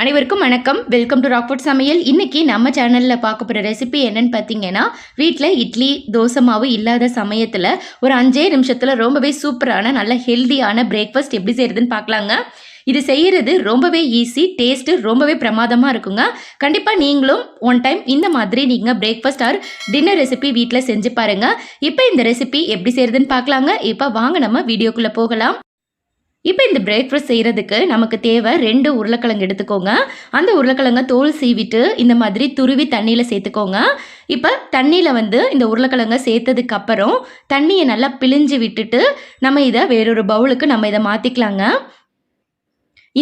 அனைவருக்கும் வணக்கம். Welcome to Rockfort சமையல். இன்னைக்கு நம்ம சேனலில் பார்க்க போகிற ரெசிபி என்னன்னு பார்த்தீங்கன்னா வீட்டில் இட்லி தோசை மாவு இல்லாத சமயத்தில் ஒரு அஞ்சே நிமிஷத்தில் ரொம்பவே சூப்பரான நல்ல ஹெல்தியான பிரேக்ஃபாஸ்ட் எப்படி செய்கிறதுன்னு பார்க்கலாங்க. இது செய்கிறது ரொம்பவே ஈஸி டேஸ்ட்டு ரொம்பவே பிரமாதமாக இருக்குங்க. கண்டிப்பாக நீங்களும் ஒன் டைம் இந்த மாதிரி நீங்கள் பிரேக்ஃபாஸ்ட் ஆர் டின்னர் ரெசிபி வீட்டில் செஞ்சு பாருங்கள் இப்போ இந்த ரெசிபி எப்படி செய்கிறதுன்னு பார்க்கலாங்க. இப்போ வாங்க நம்ம வீடியோக்குள்ளே போகலாம். இப்போ இந்த பிரேக்ஃபாஸ்ட் செய்கிறதுக்கு நமக்கு தேவை ரெண்டு உருளைக்கிழங்கு எடுத்துக்கோங்க. அந்த உருளைக்கிழங்க தோல் சீவிட்டு இந்த மாதிரி துருவி தண்ணியில் சேர்த்துக்கோங்க. இப்போ தண்ணியில் வந்து இந்த உருளைக்கிழங்க சேர்த்ததுக்கப்புறம் தண்ணியை நல்லா பிழிஞ்சு விட்டுட்டு நம்ம இதை வேறொரு பவுலுக்கு நம்ம இதை மாற்றிக்கலாங்க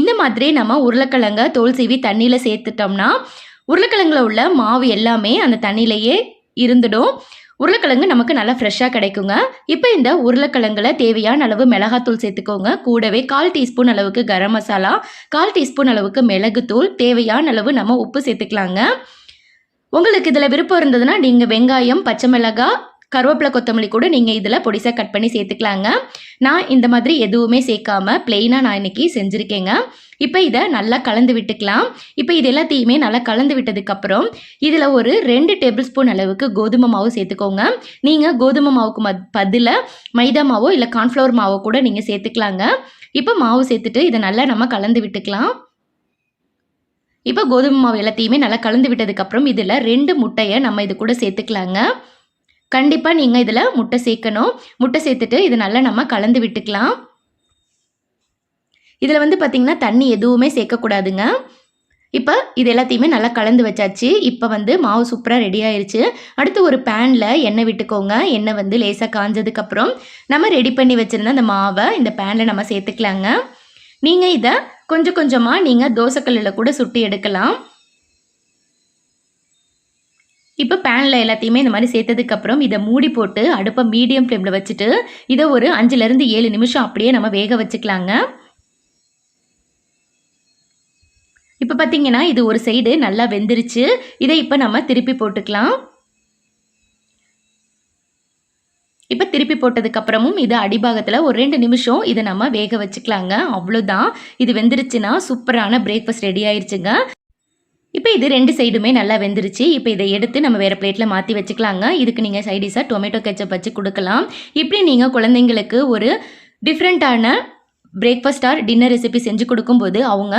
இந்த மாதிரி நம்ம உருளைக்கிழங்க தோல் சீவி தண்ணியில் சேர்த்துட்டோம்னா உருளைக்கிழங்குல உள்ள மாவு எல்லாமே அந்த தண்ணியிலேயே இருந்துடும். உருளைக்கிழங்கு நமக்கு நல்லா ஃப்ரெஷ்ஷாக கிடைக்குங்க. இப்போ இந்த உருளைக்கிழங்குல தேவையான அளவு மிளகாத்தூள் சேர்த்துக்கோங்க. கூடவே கால் டீஸ்பூன் அளவுக்கு கரம் மசாலா கால் டீஸ்பூன் அளவுக்கு மிளகுத்தூள் தேவையான அளவு நம்ம உப்பு சேர்த்துக்கலாங்க. உங்களுக்கு இதில் விருப்பம் இருந்ததுன்னா நீங்கள் வெங்காயம் பச்சை மிளகாய் கருவேப்பிலை கொத்தமல்லி கூட நீங்கள் இதில் பொடிசாக கட் பண்ணி சேர்த்துக்கலாங்க. நான் இந்த மாதிரி எதுவுமே சேர்க்காம பிளெயினாக நான் இன்னைக்கு செஞ்சுருக்கேங்க. இப்போ இதை நல்லா கலந்து விட்டுக்கலாம். இப்போ இது எல்லாத்தையுமே நல்லா கலந்து விட்டதுக்கப்புறம் இதில் ஒரு ரெண்டு டேபிள் ஸ்பூன் அளவுக்கு கோதுமை மாவு சேர்த்துக்கோங்க. நீங்கள் கோதுமை மாவுக்கு மத் பதில் மைதா மாவோ இல்லை கார்ன்ஃப்ளவர் மாவோ கூட நீங்கள் சேர்த்துக்கலாங்க. இப்போ மாவு சேர்த்துட்டு இதை நல்லா நம்ம கலந்து விட்டுக்கலாம். இப்போ கோதுமை மாவு எல்லாத்தையுமே நல்லா கலந்து விட்டதுக்கப்புறம் இதில் ரெண்டு முட்டையை நம்ம இது கூட சேர்த்துக்கலாங்க. கண்டிப்பாக நீங்கள் இதில் முட்டை சேர்க்கணும். முட்டை சேர்த்துட்டு இது நல்லா நம்ம கலந்து விட்டுக்கலாம். இதில் வந்து பார்த்திங்கன்னா தண்ணி எதுவுமே சேர்க்கக்கூடாதுங்க. இப்போ இது எல்லாத்தையுமே நல்லா கலந்து வச்சாச்சு. இப்போ வந்து மாவு சூப்பராக ரெடி ஆயிடுச்சு அடுத்து ஒரு பேனில் எண்ணெய் விட்டுக்கோங்க. எண்ணெய் வந்து லேசாக காஞ்சதுக்கப்புறம் நம்ம ரெடி பண்ணி வச்சுருந்த அந்த மாவை இந்த பேனில் நம்ம சேர்த்துக்கலாங்க. நீங்கள் இதை கொஞ்சம் கொஞ்சமாக நீங்கள் தோசைக்கல்லில் கூட சுட்டி எடுக்கலாம். இப்போ பேனில் எல்லாத்தையுமே இந்த மாதிரி சேர்த்ததுக்கப்புறம் இதை மூடி போட்டு அடுப்பை மீடியம் ஃப்ளேமில் வச்சுட்டு இதை ஒரு அஞ்சுலேருந்து ஏழு நிமிஷம் அப்படியே நம்ம வேக வச்சுக்கலாங்க. இப்போ பார்த்தீங்கன்னா இது ஒரு சைடு நல்லா வெந்துருச்சு. இதை இப்போ நம்ம திருப்பி போட்டுக்கலாம். இப்போ திருப்பி போட்டதுக்கப்புறமும் இது அடிபாகத்தில் ஒரு ரெண்டு நிமிஷம் இதை நம்ம வேக வச்சுக்கலாங்க. அவ்வளோதான் இது வெந்துருச்சுன்னா சூப்பரான பிரேக்ஃபாஸ்ட் ரெடி ஆயிடுச்சுங்க இப்போ இது ரெண்டு சைடுமே நல்லா வெந்துருச்சு. இப்போ இதை எடுத்து நம்ம வேறு பிளேட்டில் மாற்றி வச்சுக்கலாங்க. இதுக்கு நீங்கள் சைடிஷாக டொமேட்டோ கெச்சப் வச்சு கொடுக்கலாம். இப்படி நீங்கள் குழந்தைங்களுக்கு ஒரு டிஃப்ரெண்ட்டான பிரேக்ஃபாஸ்ட் ஆர் டின்னர் ரெசிபி செஞ்சு கொடுக்கும்போது அவங்க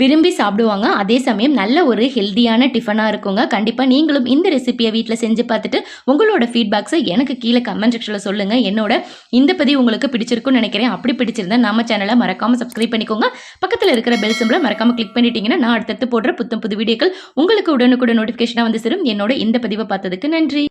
விரும்பி சாப்பிடுவாங்க. அதே சமயம் நல்ல ஒரு ஹெல்த்தியான டிஃபனாக இருக்குங்க. கண்டிப்பாக நீங்களும் இந்த ரெசிபியை வீட்டில் செஞ்சு பார்த்துட்டு உங்களோட ஃபீட்பேக்ஸை எனக்கு கீழே கமெண்ட் செக்ஷனில் சொல்லுங்கள் என்னோட இந்த பதிவு உங்களுக்கு பிடிச்சிருக்கும்னு நினைக்கிறேன். அப்படி பிடிச்சிருந்தா நம்ம சேனலை மறக்காமல் சப்ஸ்கிரைப் பண்ணிக்கோங்க. பக்கத்தில் இருக்கிற பெல் சிம்பிளை மறக்காமல் கிளிக் பண்ணிட்டீங்கன்னா நான் அடுத்தடுத்து போடுற புத்தம் புது வீடியோக்கள் உங்களுக்கு உடனுக்குடன் நோட்டிஃபிகேஷனாக வந்து சேரும். என்னோட இந்த பதிவை பார்த்ததுக்கு நன்றி.